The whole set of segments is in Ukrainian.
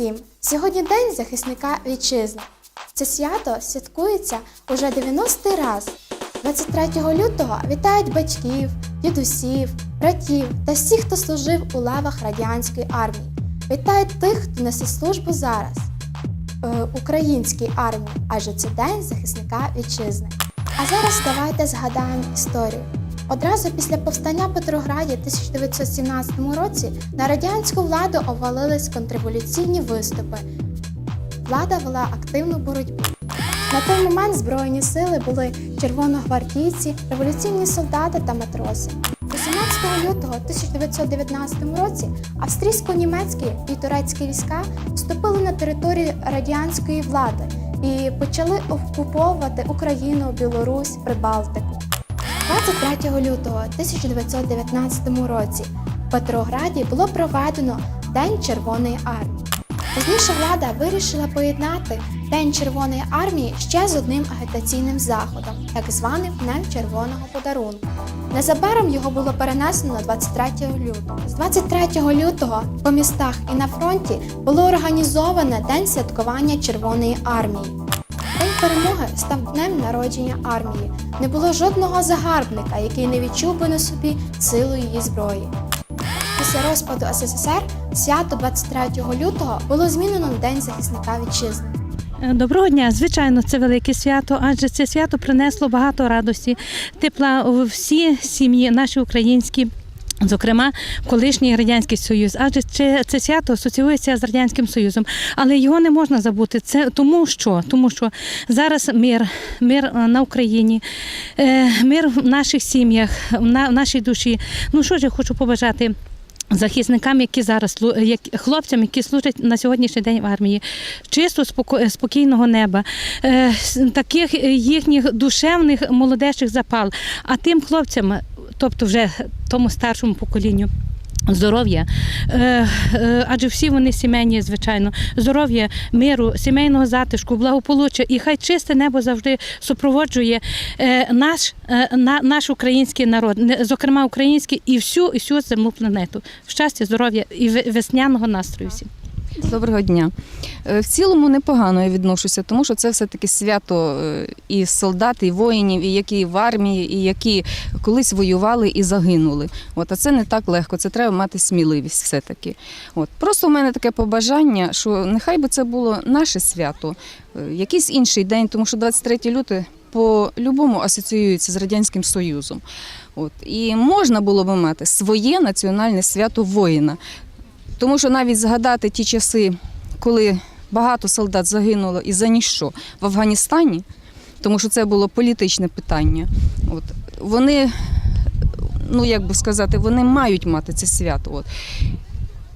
всім! Сьогодні День захисника вітчизни. Це свято святкується уже 90-й раз. 23 лютого вітають батьків, дідусів, братів та всіх, хто служив у лавах радянської армії. Вітають тих, хто несе службу зараз е, українській армії, адже це День захисника вітчизни. А зараз давайте згадаємо історію. Одразу після повстання в Петрограді в 1917 році на радянську владу обвалились контрреволюційні виступи. Влада вела активну боротьбу. На той момент збройні сили були червоногвардійці, революційні солдати та матроси. 18 лютого 1919 році австрійсько-німецькі і турецькі війська вступили на територію радянської влади і почали окуповувати Україну, Білорусь, Прибалтику. 23 лютого 1919 році в Петрограді було проведено День Червоної армії. Пізніше влада вирішила поєднати День Червоної армії ще з одним агітаційним заходом, так званим Днем Червоного подарунку. Незабаром його було перенесено на 23 лютого. З 23 лютого по містах і на фронті було організовано День святкування Червоної армії. День перемоги став днем народження армії. Не було жодного загарбника, який не відчув би на собі силу її зброї. Після розпаду СССР свято 23 лютого було змінено на День захисника вітчизни. Е, Доброго дня, звичайно, це велике свято, адже це свято принесло багато радості, тепла всі сім'ї, наші українські. Зокрема, колишній радянський союз, адже це, це свято асоціюється з радянським союзом, але його не можна забути. Це тому, що тому, що зараз мир, мир е, на Україні, е, мир в наших сім'ях, в на- в нашій душі. Ну що ж я хочу побажати захисникам, які зараз як хлопцям, які служать на сьогоднішній день в армії, чисто споко- спокійного неба, е, таких е, їхніх душевних молодечих запал. А тим хлопцям, тобто вже тому старшому поколінню. Здоров'я, е, е, адже всі вони сімейні, звичайно, здоров'я, миру, сімейного затишку, благополуччя, і хай чисте небо завжди супроводжує е, наш, на, наш український народ, зокрема український, і всю, і всю земну планету. Щастя, здоров'я і весняного настрою всім. Доброго дня. Е, В цілому непогано я відношуся, тому що це все-таки свято е, і солдат, і воїнів, і які в армії, і які колись воювали і загинули. От, а це не так легко, це треба мати сміливість все-таки. От. Просто в мене таке побажання, що нехай би це було наше свято, е, якийсь інший день, тому що 23 лютого по-любому асоціюється з Радянським Союзом. От. І можна було би мати своє національне свято воїна. Тому що навіть згадати ті часи, коли багато солдат загинуло і за ніщо в Афганістані, тому що це було політичне питання. От, вони, ну як би сказати, вони мають мати це свято. От.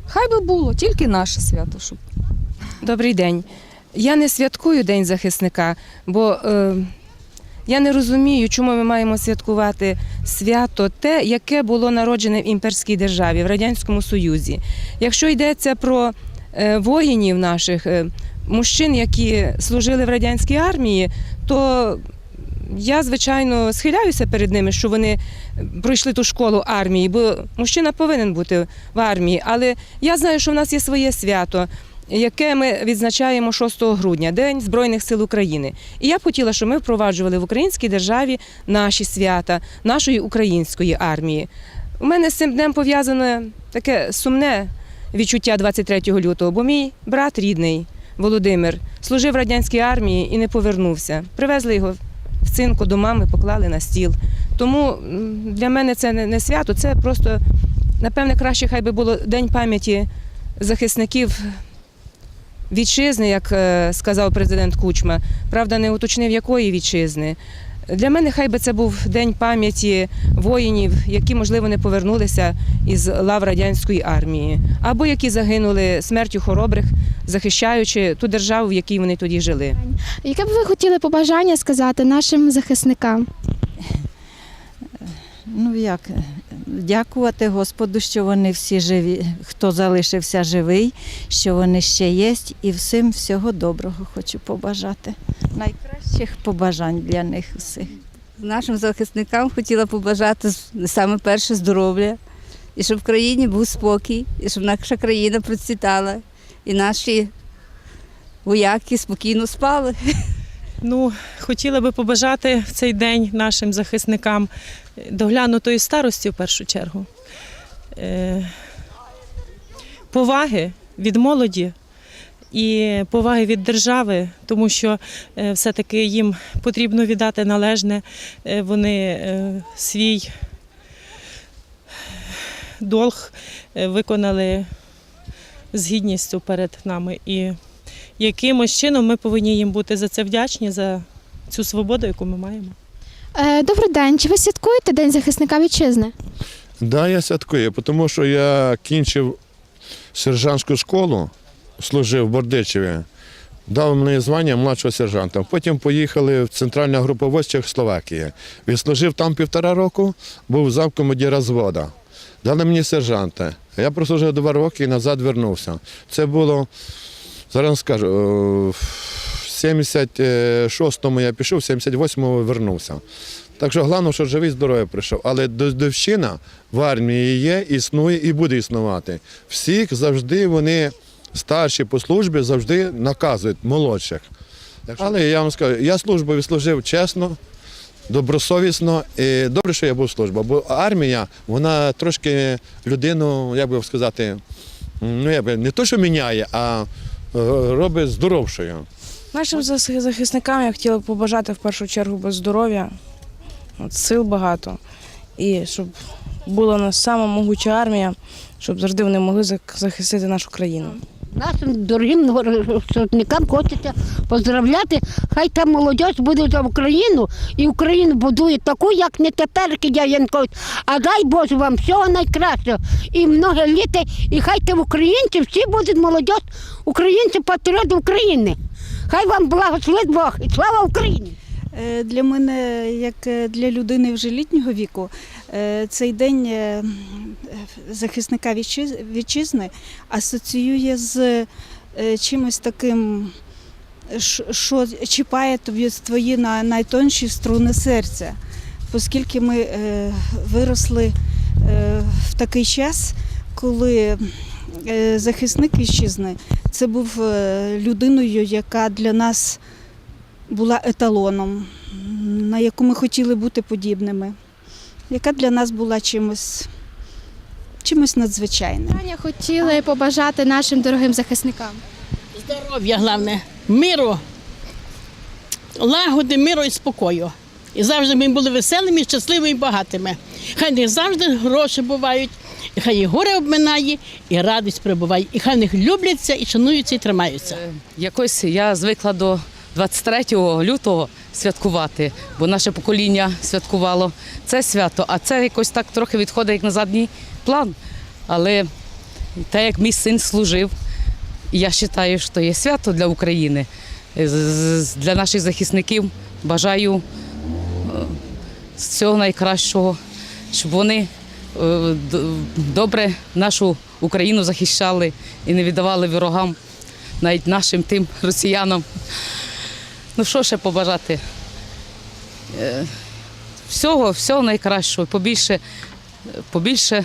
Хай би було, тільки наше свято. Щоб... Добрий день. Я не святкую День захисника, бо е, я не розумію, чому ми маємо святкувати свято те, яке було народжене в імперській державі, в Радянському Союзі. Якщо йдеться про е, воїнів наших, е, мужчин, які служили в радянській армії, то я, звичайно, схиляюся перед ними, що вони пройшли ту школу армії, бо мужчина повинен бути в армії. Але я знаю, що в нас є своє свято яке ми відзначаємо 6 грудня, День Збройних сил України. І я б хотіла, щоб ми впроваджували в українській державі наші свята, нашої української армії. У мене з цим днем пов'язане таке сумне відчуття 23 лютого, бо мій брат рідний Володимир служив в радянській армії і не повернувся. Привезли його в цинку до мами, поклали на стіл. Тому для мене це не свято, це просто, напевне, краще хай би було День пам'яті захисників вітчизни, як е, сказав президент Кучма. Правда, не уточнив, якої вітчизни. Для мене хай би це був день пам'яті воїнів, які, можливо, не повернулися із лав радянської армії, або які загинули смертю хоробрих, захищаючи ту державу, в якій вони тоді жили. Яке б ви хотіли побажання сказати нашим захисникам? Ну як, дякувати Господу, що вони всі живі, хто залишився живий, що вони ще є, і всім всього доброго хочу побажати. Найкращих побажань для них всіх. Нашим захисникам хотіла побажати саме перше здоров'я, і щоб в країні був спокій, і щоб наша країна процвітала, і наші вояки спокійно спали. Ну, хотіла би побажати в цей день нашим захисникам доглянутої старості в першу чергу. Е, Поваги від молоді і поваги від держави, тому що е, все-таки їм потрібно віддати належне. Е, Вони свій долг виконали з гідністю перед нами. І якимось чином ми повинні їм бути за це вдячні, за цю свободу, яку ми маємо. Е, Добрий день. Чи ви святкуєте День захисника вітчизни? Да, я святкую, тому що я кінчив сержантську школу, служив в Бордичеві, дав мені звання младшого сержанта. Потім поїхали в центральну групу військ Словакії. Відслужив там півтора року, був замкомандира звода. Дали мені сержанта. Я прослужив два роки і назад вернувся. Це було, зараз скажу, е, 76-му я пішов, в 78-му вернувся. Так що головне, що живий, здоровий прийшов. Але дівчина в армії є, існує і буде існувати. Всіх завжди вони старші по службі завжди наказують молодших. Але я вам скажу, я службу відслужив чесно, добросовісно. І добре, що я був служба, бо армія, вона трошки людину, як би сказати, ну я би не то, що міняє, а е, робить здоровшою. Нашим захисникам я хотіла б побажати в першу чергу без здоров'я, сил багато. І щоб була нас сама могуча армія, щоб завжди вони могли захистити нашу країну. Нашим дорогим сотникам хочеться поздравляти. Хай та молодь буде за Україну і Україну будує таку, як не тепер кидає Янкович. А дай Боже вам всього найкращого. І много літа, і хай там українці всі будуть молодь, українці патріоти України. Хай вам благословить Бог і слава Україні! Е, Для мене, як е, для людини вже літнього віку, е, цей день захисника вітчизни асоціює з чимось таким, що чіпає тобі твої на- найтонші струни серця. Оскільки ми виросли в такий час, коли захисник вітчизни це був е, людиною, яка для нас була еталоном, на яку ми хотіли бути подібними, яка для нас була чимось, чимось надзвичайним. Таня хотіли побажати нашим дорогим захисникам. Здоров'я головне, миру, лагоди, миру і спокою. І завжди ми були веселими, щасливими і багатими. Хай них завжди гроші бувають, і хай і горе обминає, і радість прибуває. І хай в них любляться, і шануються, і тримаються. Якось я звикла до 23 лютого святкувати, бо наше покоління святкувало це свято, а це якось так трохи відходить як на задній план. Але те, як мій син служив, я вважаю, що є свято для України, з- для наших захисників. Бажаю е, всього найкращого, щоб вони е, добре нашу Україну захищали і не віддавали ворогам, навіть нашим тим росіянам. Ну що ще побажати? Е, Всього, всього найкращого, побільше, побільше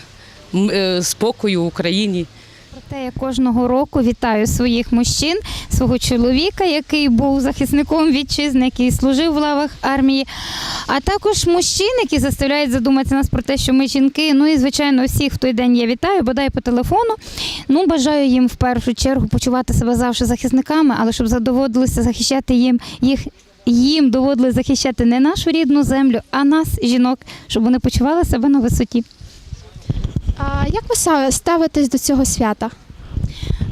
е, спокою в Україні. Проте я кожного року вітаю своїх мужчин, свого чоловіка, який був захисником вітчизни, який служив в лавах армії, а також мужчин, які заставляють задуматися нас про те, що ми жінки. Ну і звичайно, всіх в той день я вітаю, бодай по телефону. Ну бажаю їм в першу чергу почувати себе завжди захисниками, але щоб задоводилося захищати їм їх. Їм доводили захищати не нашу рідну землю, а нас, жінок, щоб вони почували себе на висоті. А як ви ставитесь до цього свята?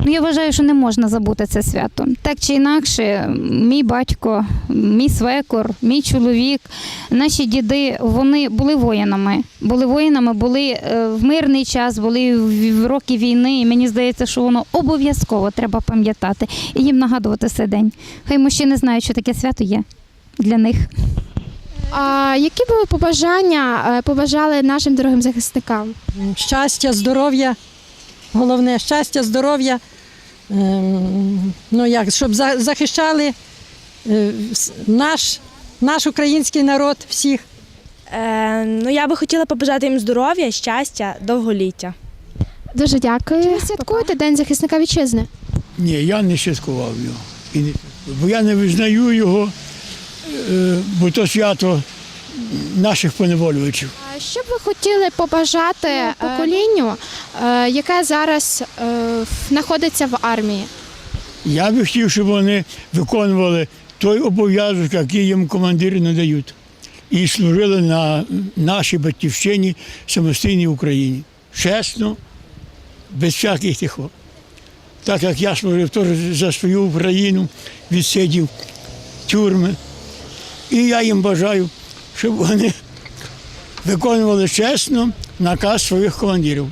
Ну, я вважаю, що не можна забути це свято. Так чи інакше, мій батько, мій свекор, мій чоловік, наші діди, вони були воїнами. Були воїнами, були е, в мирний час, були в роки війни. І мені здається, що воно обов'язково треба пам'ятати і їм нагадувати цей день. Хай мужчини знають, що таке свято є для них. А які б ви побажання е, побажали нашим дорогим захисникам? щастя, здоров'я. Головне щастя, здоров'я. Ем, Ну як, щоб за- захищали е, наш, наш український народ всіх. Е, ну, я би хотіла побажати їм здоров'я, щастя, довголіття. Дуже дякую. Чи ви святкуєте День захисника вітчизни? Ні, я не святкував його. Бо я не визнаю його, бо то свято наших поневолювачів. А Що б ви хотіли побажати е, поколінню, е, яке зараз е, знаходиться в армії? Я би хотів, щоб вони виконували той обов'язок, який їм командири надають, і служили на нашій батьківщині, самостійній Україні. Чесно, без всяких тих. Так як я служив теж за свою Україну, відсидів тюрми. І я їм бажаю, щоб вони виконували чесно наказ своїх командирів.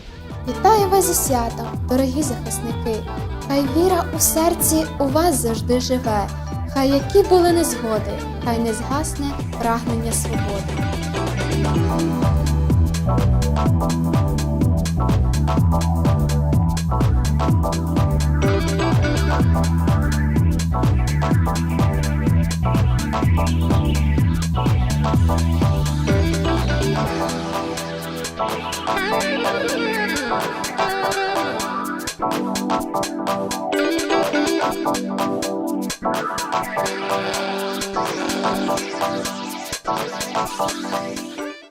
Вітаю вас зі святом, дорогі захисники! Хай віра у серці у вас завжди живе. Хай які були незгоди, хай не згасне прагнення свободи.